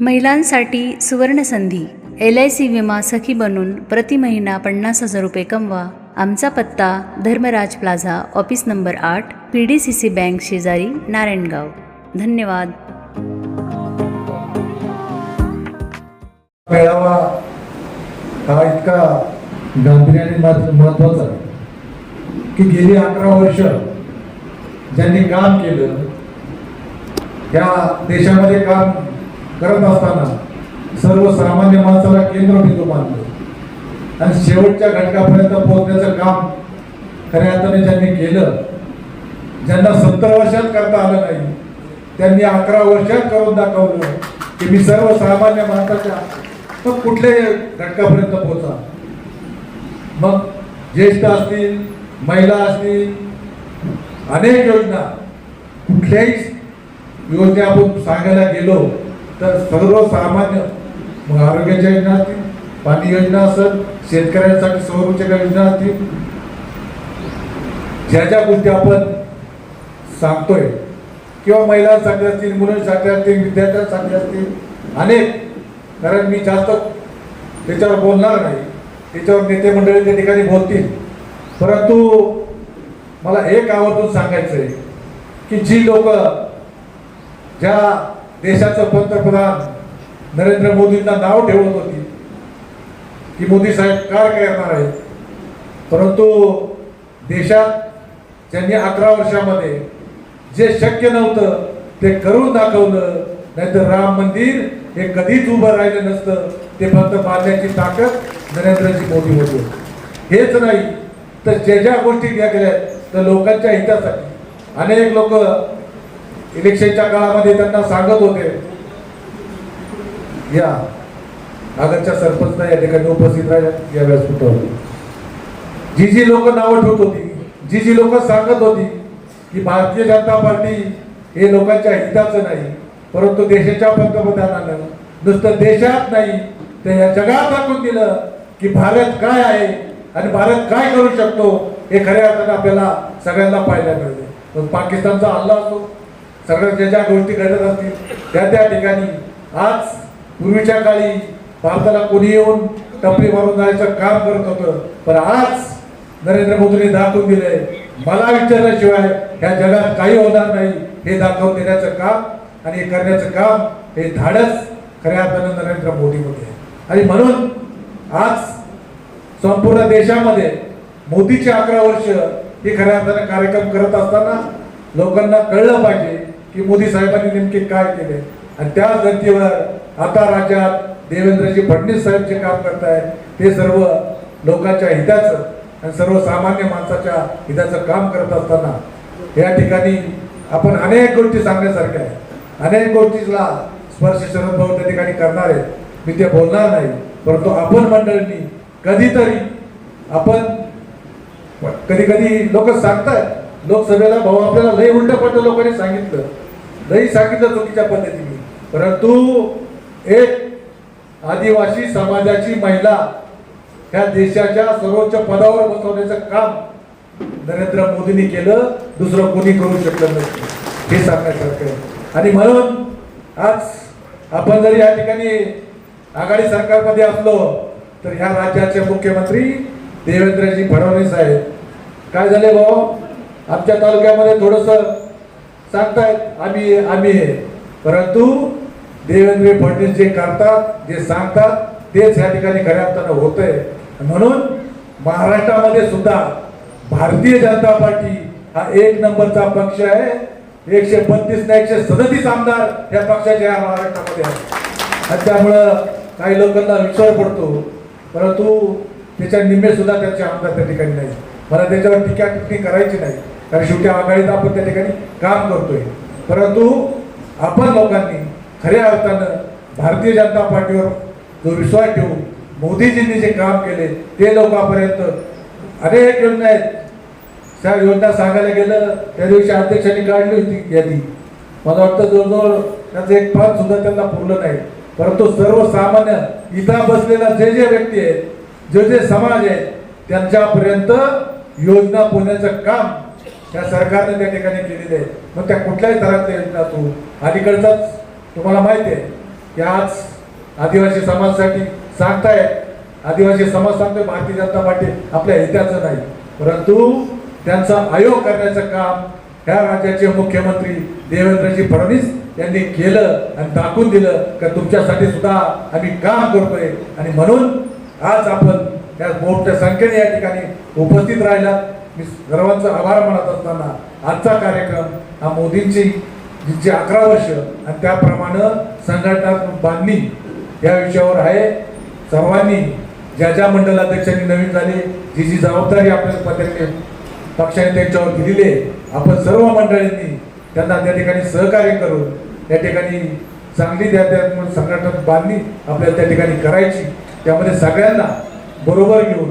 महिलांसाठी सुवर्णसंधी L I C विमा सखी बनून प्रति महिना पन्नास हजार रुपये कमवा. आमचा पत्ता धर्मराज प्लाझा ऑफिस नंबर आठ P D C C bank शेजारी नारायणगाव. धन्यवाद. मेळावा हा इतका गांभीर्याने महत्त्वाचा की गेली अकरा वर्ष ज्यांनी काम केलं त्या देशामध्ये काम करत असताना सर्वसामान्य माणसाला केंद्रबिंदू मानलं आणि शेवटच्या घटकापर्यंत पोहोचण्याचं काम खऱ्या अर्थाने ज्यांनी केलं ज्यांना सत्तर वर्षात करता आलं नाही त्यांनी अकरा वर्षात करून दाखवलं की मी सर्वसामान्य माणसाच्या मग कुठल्याही घटकापर्यंत पोहोचा मग ज्येष्ठ असतील महिला असतील अनेक योजना कुठल्याही योजना आपण सांगायला गेलो तर सर्वसामान्य मग आरोग्याच्या योजना असतील पाणी योजना असेल शेतकऱ्यांसाठी सौरऊर्जा योजना असतील. ज्या ज्या गोष्टी आपण सांगतोय किंवा महिलांसाठी असतील मुलांसाठी असतील विद्यार्थ्यांसाठी असतील अनेक. कारण मी जास्त त्याच्यावर बोलणार नाही. त्याच्यावर नेते मंडळी त्या ठिकाणी बोलतील. परंतु मला एक आवर्जून सांगायचं आहे की जी लोक ज्या देशाचं पंतप्रधान नरेंद्र मोदींना नाव ठेवत होती. की मोदी साहेब काय करणार आहेत. परंतु देशात ज्यांनी अकरा वर्षामध्ये जे शक्य नव्हतं ते करून दाखवलं नाहीतर राम मंदिर हे कधीच उभं राहिलं नसतं ते फक्त बांधण्याची ताकद नरेंद्रजी मोदी होते. हेच नाही तर ज्या ज्या गोष्टी घ्या गेल्या तर लोकांच्या हितासाठी. अनेक लोक इलेक्शनच्या काळामध्ये त्यांना सांगत होते. या नगरच्या सरपंच या ठिकाणी उपस्थित राहिल्या या व्यासपीठावर जी जी लोक नावं ठेवत होती जी जी लोक सांगत होती की भारतीय जनता पार्टी हे लोकांच्या हिताचं नाही परंतु देशाच्या पंतप्रधानानं नुसतं देशात नाही तर या जगात दाखवून दिलं की भारत काय आहे आणि भारत काय करू शकतो हे खऱ्या अर्थानं आपल्याला सगळ्यांना पाहायला मिळते. पण पाकिस्तानचा हल्ला असतो सगळ्या ज्या ज्या गोष्टी घडत असतील त्या त्या ठिकाणी. आज पूर्वीच्या काळी भारताला कोणी येऊन टपरी मारून जायचं काम करत होतं पण आज नरेंद्र मोदींनी दाखवून दिलंय मला विचारल्याशिवाय ह्या जगात काही होणार नाही हे दाखवून देण्याचं काम आणि हे करण्याचं काम हे धाडस खऱ्या अर्थानं नरेंद्र मोदीमध्ये आहे. आणि म्हणून आज संपूर्ण देशामध्ये मोदीचे अकरा वर्ष हे खऱ्या अर्थानं कार्यक्रम करत असताना लोकांना कळलं पाहिजे की मोदी साहेबांनी नेमके काय केले? आणि त्या धर्तीवर आता राज्यात देवेंद्रजी फडणवीस साहेब जे काम करतायत ते सर्व लोकांच्या हिताचं आणि सर्वसामान्य माणसाच्या हिताचं काम करत असताना या ठिकाणी आपण अनेक गोष्टी सांगण्यासारख्या आहेत. अनेक गोष्टीला स्पर्श शरद भाऊ त्या ठिकाणी करणार आहेत. मी ते बोलणार नाही. परंतु आपण मंडळींनी कधीतरी आपण कधी कधी लोक सांगतात लोकसभेला भाऊ आपल्याला लय उलट पडलं लोकांनी सांगितलं. लई सांगितलं चुकीच्या पद्धतीने. परंतु एक आदिवासी समाजाची महिला ह्या देशाच्या सर्वोच्च पदावर बसवण्याचं काम नरेंद्र मोदींनी केलं दुसरं कोणी करू शकलं नाही. हे सांगण्यासारखं आणि म्हणून आज आपण जरी या ठिकाणी आघाडी सरकारमध्ये असलो तर ह्या राज्याचे मुख्यमंत्री देवेंद्रजी फडणवीस आहेत काय झाले भाऊ? आमच्या तालुक्यामध्ये थोडस सांगतायत आम्ही आम्ही हे. परंतु देवेंद्र फडणवीस जे करतात जे सांगतात तेच या ठिकाणी खऱ्या अर्थानं होतंय. म्हणून महाराष्ट्रामध्ये सुद्धा भारतीय जनता पार्टी हा एक नंबरचा पक्ष आहे. एकशे बत्तीस ना एकशे सदतीस आमदार या पक्षाचे या महाराष्ट्रामध्ये आहेत. आणि त्यामुळं काही लोकांना विश्वास पडतो. परंतु त्याच्या निम्मे सुद्धा त्यांचे आमदार त्या ठिकाणी नाही मला त्याच्यावर टीका टिप्पणी करायची नाही. कारण शेवटी आघाडीत आपण त्या ठिकाणी काम करतोय. परंतु आपण लोकांनी खऱ्या अर्थानं भारतीय जनता पार्टीवर जो विश्वास ठेवून मोदीजींनी जे काम केले ते लोकांपर्यंत अनेक योजना आहेत. त्या योजना सांगायला गेलं त्या दिवशी अध्यक्षांनी काढली होती यादी. मला वाटतं जवळजवळ त्याचं एक पान सुद्धा त्यांना पुरलं नाही. परंतु सर्वसामान्य इथं बसलेला जे जे व्यक्ती आहेत जे जे समाज आहेत त्यांच्यापर्यंत योजना पोहोचण्याचं काम त्या सरकारने त्या ठिकाणी केलेले आहे. मग त्या कुठल्याही थरातल्या योजना असो अलीकडचाच तुम्हाला माहिती आहे. की आज आदिवासी समाजासाठी सांगतायत आदिवासी समाज सांगतोय भारतीय जनता पार्टी आपल्या हिताचं नाही. परंतु त्यांचा आयोग करण्याचं काम ह्या राज्याचे मुख्यमंत्री देवेंद्रजी फडणवीस यांनी केलं आणि दाखवून दिलं का तुमच्यासाठी सुद्धा आम्ही काम करतोय. आणि म्हणून आज आपण त्या मोठ्या संख्येने या ठिकाणी उपस्थित राहिला मी सर्वांचा आभार मानत असताना आजचा कार्यक्रम हा मोदींची जी अकरा वर्ष आणि त्याप्रमाणे संघटनात्मक बांधणी या विषयावर आहे. सर्वांनी ज्या ज्या मंडलाध्यक्षांनी नवीन झाले जी जी जबाबदारी आपल्या पद्धतीने पक्षाने त्यांच्यावर दिलेली आहे आपण सर्व मंडळींनी त्यांना त्या ठिकाणी सहकार्य करून त्या ठिकाणी चांगली त्या त्या संघटनात्मक बांधणी आपल्याला त्या ठिकाणी करायची. त्यामध्ये सगळ्यांना बरोबर घेऊन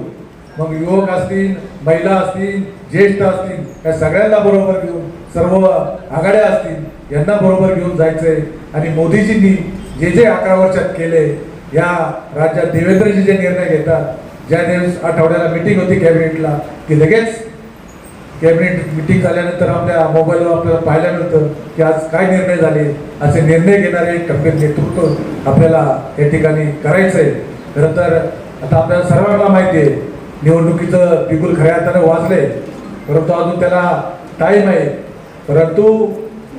मग युवक असतील महिला असतील ज्येष्ठ असतील या सगळ्यांना बरोबर घेऊन सर्व आघाड्या असतील यांना बरोबर घेऊन जायचंय. आणि मोदीजींनी जे जे अकरा वर्षात केले या राज्यात देवेंद्रजी जे निर्णय घेतात ज्या दिवस आठवड्याला मिटिंग होती कॅबिनेटला की लगेच कॅबिनेट मिटिंग झाल्यानंतर आपल्या मोबाईलवर आपल्याला पाहायला मिळतं की आज काय निर्णय झाले. असे निर्णय घेणारे एक गंभीर नेतृत्व आपल्याला या ठिकाणी करायचं आहे खरं तर आता आपल्याला सर्वांना माहिती आहे निवडणुकीचं बिगुल खऱ्या अर्थानं वाजलंय. परंतु अजून त्याला टाईम आहे. परंतु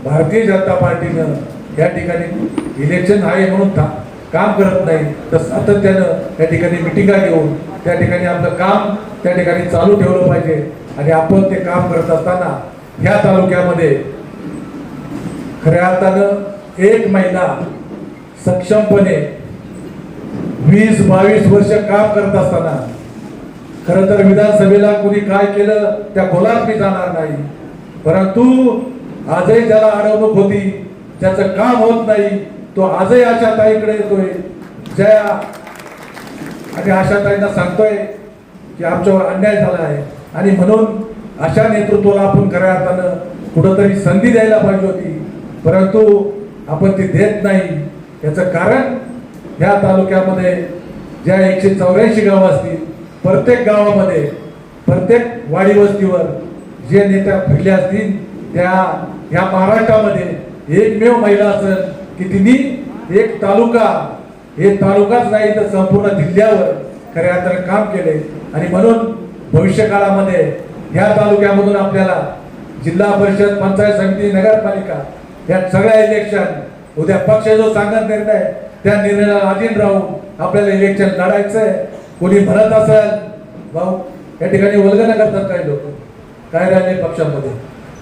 भारतीय जनता पार्टीनं या ठिकाणी इलेक्शन आहे म्हणून था काम करत नाही. तर सातत्यानं या ठिकाणी मिटिंगा घेऊन त्या ठिकाणी आपलं काम त्या ठिकाणी चालू ठेवलं पाहिजे. आणि आपण ते काम करत असताना ह्या तालुक्यामध्ये खऱ्या अर्थानं एक महिला सक्षमपणे वीस बावीस वर्ष काम करत असताना खरं तर विधानसभेला कुणी काय केलं त्या खोलात मी जाणार नाही. परंतु आजही ज्याला अडवणूक होती त्याचं काम होत नाही तो आजही आशा ताईकडे येतोय. ज्या आणि आशा ताईंना सांगतोय की आमच्यावर अन्याय झाला आहे. आणि म्हणून अशा नेतृत्वाला आपण खऱ्या अर्थानं कुठंतरी संधी द्यायला पाहिजे होती. परंतु आपण ती देत नाही. याचं कारण ह्या तालुक्यामध्ये ज्या एकशे चौऱ्याऐंशी गावं असतील प्रत्येक गावामध्ये प्रत्येक वाडी वस्तीवर जे नेत्या फिरले असतील त्या ह्या महाराष्ट्रामध्ये एकमेव महिला असेल की तिने एक तालुका हे तालुकाच नाही तर संपूर्ण जिल्ह्यावर खऱ्या तर काम केले. आणि म्हणून भविष्य काळामध्ये ह्या तालुक्यामधून आपल्याला जिल्हा परिषद पंचायत समिती नगरपालिका या सगळ्या इलेक्शन उद्या पक्ष जो सांगत निर्णय त्या निर्णयाला अधीन राहून आपल्याला इलेक्शन लढायचंय. कोणी भरत असेल भाऊ या ठिकाणी वल्गना करतात काही लोक. काय राहिले पक्षामध्ये?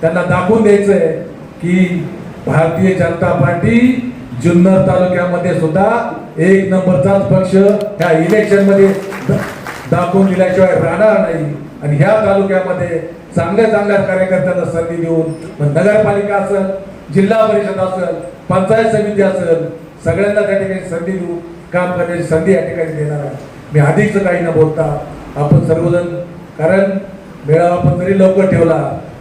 त्यांना दाखवून द्यायचंय की भारतीय जनता पार्टी जुन्नर तालुक्यामध्ये सुद्धा एक नंबरचाच पक्ष ह्या इलेक्शनमध्ये दाखवून दिल्याशिवाय राहणार नाही. आणि ह्या तालुक्यामध्ये चांगल्या चांगल्या कार्यकर्त्यांना संधी देऊन मग नगरपालिका असेल जिल्हा परिषद असेल पंचायत समिती असेल सगळ्यांना त्या ठिकाणी संधी देऊ काम करण्याची संधी या ठिकाणी देणार आहे. मी आधीच काही न बोलता आपण सर्वजण कारण मेळावा आपण जरी लवकर ठेवला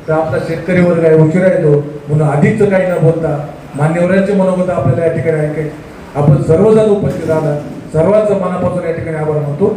तर आपला शेतकरी वर्ग आहे उशिरा येतो म्हणून अधिकच काही न बोलता मान्यवरांचे मनोगत आपल्याला या ठिकाणी ऐकायचे. आपण सर्वजण उपस्थित राहणार. सर्वांचं मनापासून या ठिकाणी आभार मानतो.